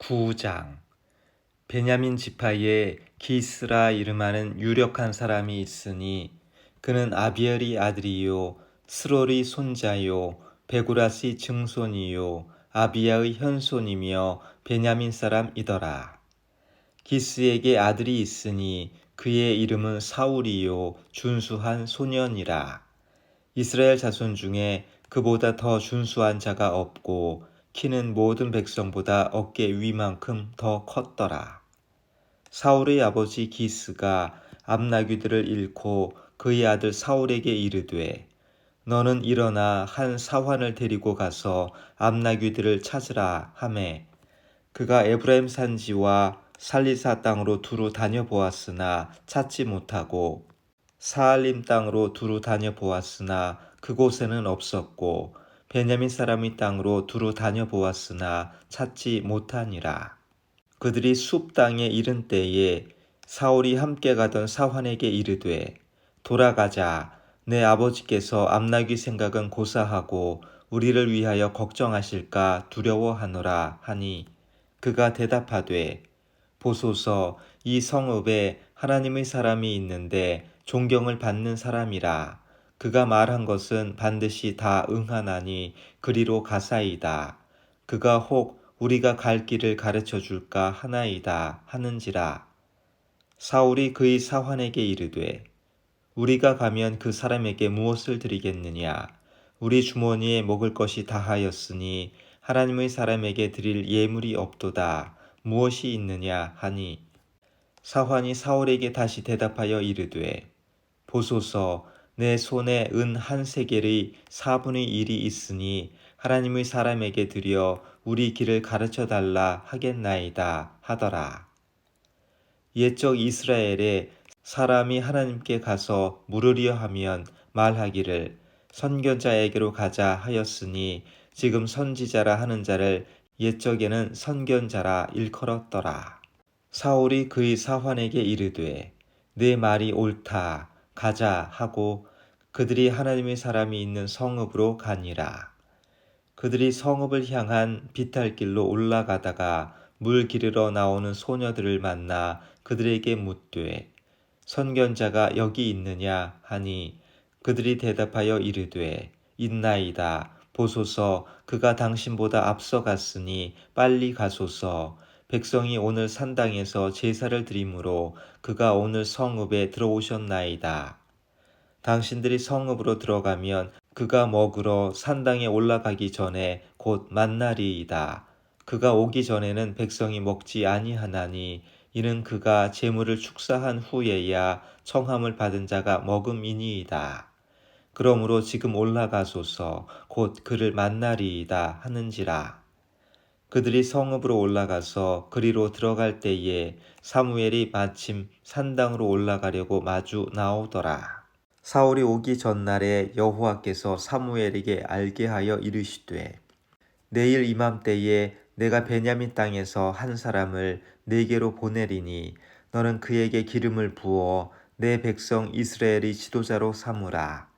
9장 베냐민 지파에 기스라 이름하는 유력한 사람이 있으니 그는 아비엘이 아들이요 스롤이 손자요 베구라시 증손이요 아비야의 현손이며 베냐민 사람이더라. 기스에게 아들이 있으니 그의 이름은 사울이요 준수한 소년이라. 이스라엘 자손 중에 그보다 더 준수한 자가 없고 키는 모든 백성보다 어깨 위만큼 더 컸더라. 사울의 아버지 기스가 암나귀들을 잃고 그의 아들 사울에게 이르되 너는 일어나 한 사환을 데리고 가서 암나귀들을 찾으라 하매 그가 에브라임 산지와 살리사 땅으로 두루 다녀보았으나 찾지 못하고 사알림 땅으로 두루 다녀보았으나 그곳에는 없었고 베냐민 사람의 땅으로 두루 다녀보았으나 찾지 못하니라. 그들이 숲 땅에 이른 때에 사울이 함께 가던 사환에게 이르되 돌아가자 내 아버지께서 암나귀 생각은 고사하고 우리를 위하여 걱정하실까 두려워하노라 하니 그가 대답하되 보소서 이 성읍에 하나님의 사람이 있는데 존경을 받는 사람이라 그가 말한 것은 반드시 다 응하나니 그리로 가사이다. 그가 혹 우리가 갈 길을 가르쳐 줄까 하나이다 하는지라. 사울이 그의 사환에게 이르되 우리가 가면 그 사람에게 무엇을 드리겠느냐? 우리 주머니에 먹을 것이 다하였으니 하나님의 사람에게 드릴 예물이 없도다. 무엇이 있느냐 하니 사환이 사울에게 다시 대답하여 이르되 보소서 내 손에 은 한 세겔의 사분의 일이 있으니 하나님의 사람에게 드려 우리 길을 가르쳐 달라 하겠나이다 하더라. 옛적 이스라엘에 사람이 하나님께 가서 물으려 하면 말하기를 선견자에게로 가자 하였으니 지금 선지자라 하는 자를 옛적에는 선견자라 일컬었더라. 사울이 그의 사환에게 이르되 내 말이 옳다 가자 하고 그들이 하나님의 사람이 있는 성읍으로 가니라. 그들이 성읍을 향한 비탈길로 올라가다가 물 기르러 나오는 소녀들을 만나 그들에게 묻되 선견자가 여기 있느냐 하니 그들이 대답하여 이르되 있나이다 보소서 그가 당신보다 앞서갔으니 빨리 가소서 백성이 오늘 산당에서 제사를 드림으로 그가 오늘 성읍에 들어오셨나이다. 당신들이 성읍으로 들어가면 그가 먹으러 산당에 올라가기 전에 곧 만나리이다. 그가 오기 전에는 백성이 먹지 아니하나니 이는 그가 재물을 축사한 후에야 청함을 받은 자가 먹음이니이다. 그러므로 지금 올라가소서 곧 그를 만나리이다 하는지라. 그들이 성읍으로 올라가서 그리로 들어갈 때에 사무엘이 마침 산당으로 올라가려고 마주 나오더라. 사울이 오기 전날에 여호와께서 사무엘에게 알게 하여 이르시되 내일 이맘때에 내가 베냐민 땅에서 한 사람을 내게로 보내리니 너는 그에게 기름을 부어 내 백성 이스라엘의 지도자로 삼으라.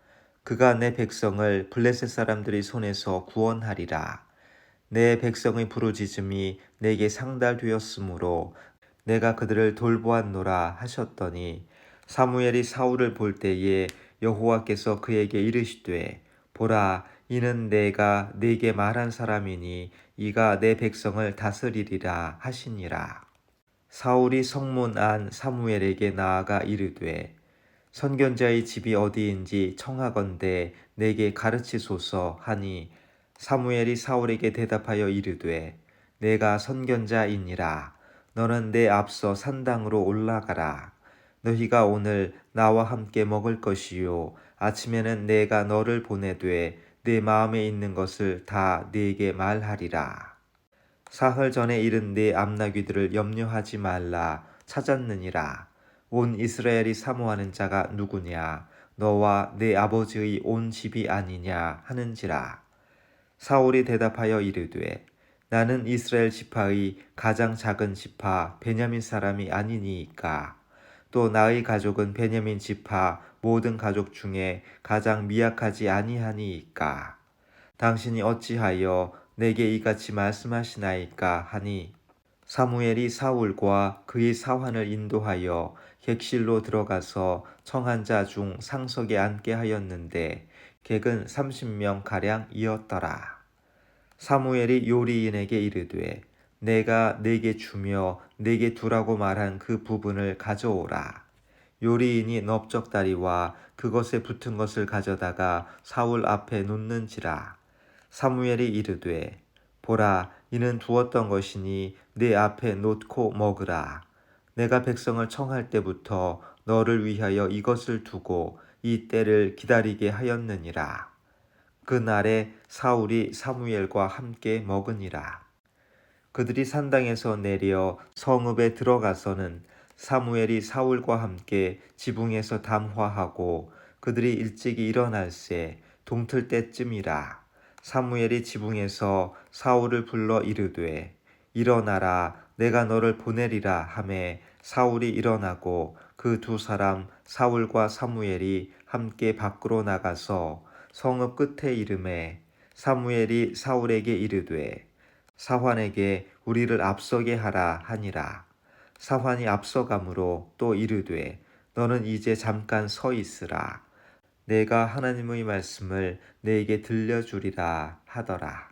그가 내 백성을 블레셋 사람들의 손에서 구원하리라. 내 백성의 부르짖음이 내게 상달되었으므로 내가 그들을 돌보았노라 하셨더니 사무엘이 사울을 볼 때에 여호와께서 그에게 이르시되 보라 이는 내가 네게 말한 사람이니 이가 내 백성을 다스리리라 하시니라. 사울이 성문 안 사무엘에게 나아가 이르되 선견자의 집이 어디인지 청하건대 내게 가르치소서 하니 사무엘이 사울에게 대답하여 이르되 내가 선견자이니라 너는 내 앞서 산당으로 올라가라 너희가 오늘 나와 함께 먹을 것이요. 아침에는 내가 너를 보내되 내 마음에 있는 것을 다 네게 말하리라. 사흘 전에 이른 네 암나귀들을 염려하지 말라. 찾았느니라. 온 이스라엘이 사모하는 자가 누구냐? 너와 내 아버지의 온 집이 아니냐 하는지라. 사울이 대답하여 이르되 나는 이스라엘 지파의 가장 작은 지파 베냐민 사람이 아니니이까 또 나의 가족은 베냐민 지파 모든 가족 중에 가장 미약하지 아니하니이까 당신이 어찌하여 내게 이같이 말씀하시나이까 하니 사무엘이 사울과 그의 사환을 인도하여 객실로 들어가서 청한 자 중 상석에 앉게 하였는데 객은 30명 가량 이었더라. 사무엘이 요리인에게 이르되 내가 네게 주며 네게 두라고 말한 그 부분을 가져오라. 요리인이 넓적다리와 그것에 붙은 것을 가져다가 사울 앞에 놓는지라. 사무엘이 이르되 보라 이는 두었던 것이니 내 앞에 놓고 먹으라. 내가 백성을 청할 때부터 너를 위하여 이것을 두고 이 때를 기다리게 하였느니라. 그날에 사울이 사무엘과 함께 먹으니라. 그들이 산당에서 내려 성읍에 들어가서는 사무엘이 사울과 함께 지붕에서 담화하고 그들이 일찍이 일어날새 동틀 때쯤이라. 사무엘이 지붕에서 사울을 불러 이르되 일어나라 내가 너를 보내리라 하매 사울이 일어나고 그 두 사람 사울과 사무엘이 함께 밖으로 나가서 성읍 끝에 이름에 사무엘이 사울에게 이르되 사환에게 우리를 앞서게 하라 하니라. 사환이 앞서가므로 또 이르되 너는 이제 잠깐 서 있으라. 내가 하나님의 말씀을 내게 들려주리라 하더라